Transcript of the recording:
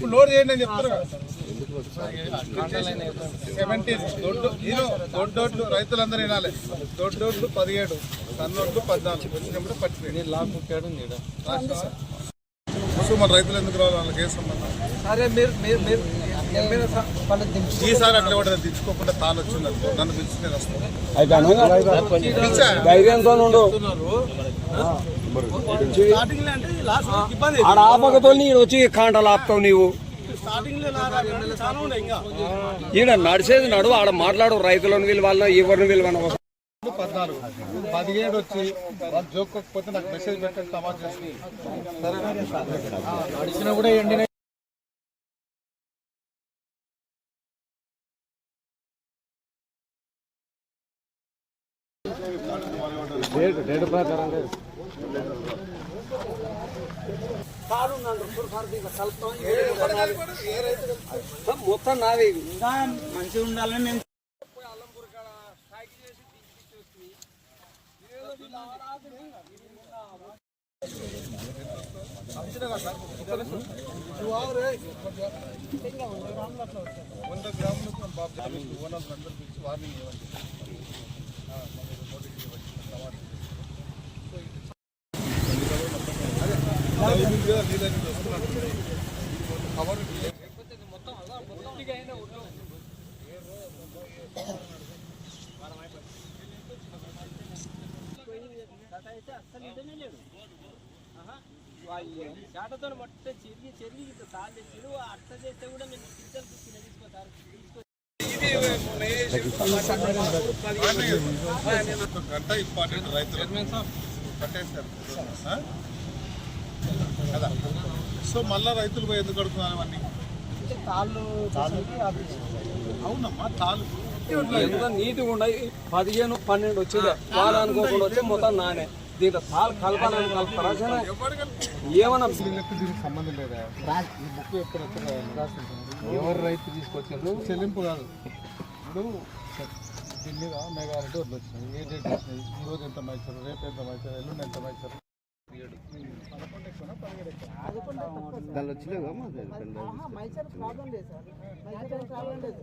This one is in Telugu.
ఇప్పుడు లోడ్ చేయండి అని చెప్తారు సెవెంటీన్ దొడ్డు హీరో దొడ్డోడ్లు రైతులందరూ వినాలి దొడ్డోడ్లు పదిహేడు సన్నోడ్లు పద్నాలుగు వచ్చినప్పుడు పట్టిపోయి లాక్ ముట్టాడు నీడ సో మన రైతులు ఎందుకు రావాలి వాళ్ళకి ఏ సంబంధం సరే మీరు మీరు మీరు ఈసారి అట్లా కూడా దించుకోకుండా తాను వచ్చింది అనుకో నన్ను పిలిచి నేను వస్తాను. అయితే అనగా పిలిచా? ధైర్యంతో ఉండు. స్టార్టింగ్లో అంటే లాస్ట్ ఇబ్బంది ఆడ ఆపకతో నీడు వచ్చి కాంటలు ఆపుతావు నీవు. ఈడ నడిచేది నడు ఆడ మాట్లాడు రైతులను విలువలను ఎవరిని విలువను పద్నాలుగు పదిహేడు వచ్చి వాళ్ళు జోక్కోకపోతే నాకు మెసేజ్ పెట్టండి టమాటా చేసి అడిచినా కూడా ఎండిన మొత్తం నాది ఇంకా మంచిగా ఉండాలని నేను వంద గ్రాములకు బాబు చెప్పి ఓనర్లు అందరూ వార్నింగ్ ఇవ్వండి కవర్ చాటతో మొత్తం చెరిగి చెరిగి సాల్ తెచ్చి అట్ట చేస్తే కూడా మేము పిల్లలు తీసుకుని తీసుకోతారు గంట ఇంపార్టెంట్ రైతులు కట్టేశారు ఆ? కదా. సో మళ్ళా రైతులు పోయి ఎందుకు కడుతున్నారు అవన్నీ తాళ్ళు అవునమ్మా తాలు ఎంత నీట్గా ఉన్నాయి పదిహేను పన్నెండు వచ్చింది. వాళ్ళు అనుకోకుండా వచ్చి మొత్తం నానే. దీంట్లో సాల్ కలపాలని కలుపుతారా జనం? ఏమన్నా దీనికి సంబంధం లేదా? ఈ బుక్ ఎవరు రైతు తీసుకొచ్చారు? చెల్లింపు కాదు. ఇప్పుడు మేఘాలంటే వడ్లు వచ్చినాయి ఏ డేట్ వచ్చినాయి? ఈ రోజు ఎంత మైచారు రేపు ఎంత మైచారు ఎల్లుండి ఎంత మైచారు మైసర్ ప్రాబ్లం లేదు సార్. మైసర్ ప్రాబ్లం లేదు.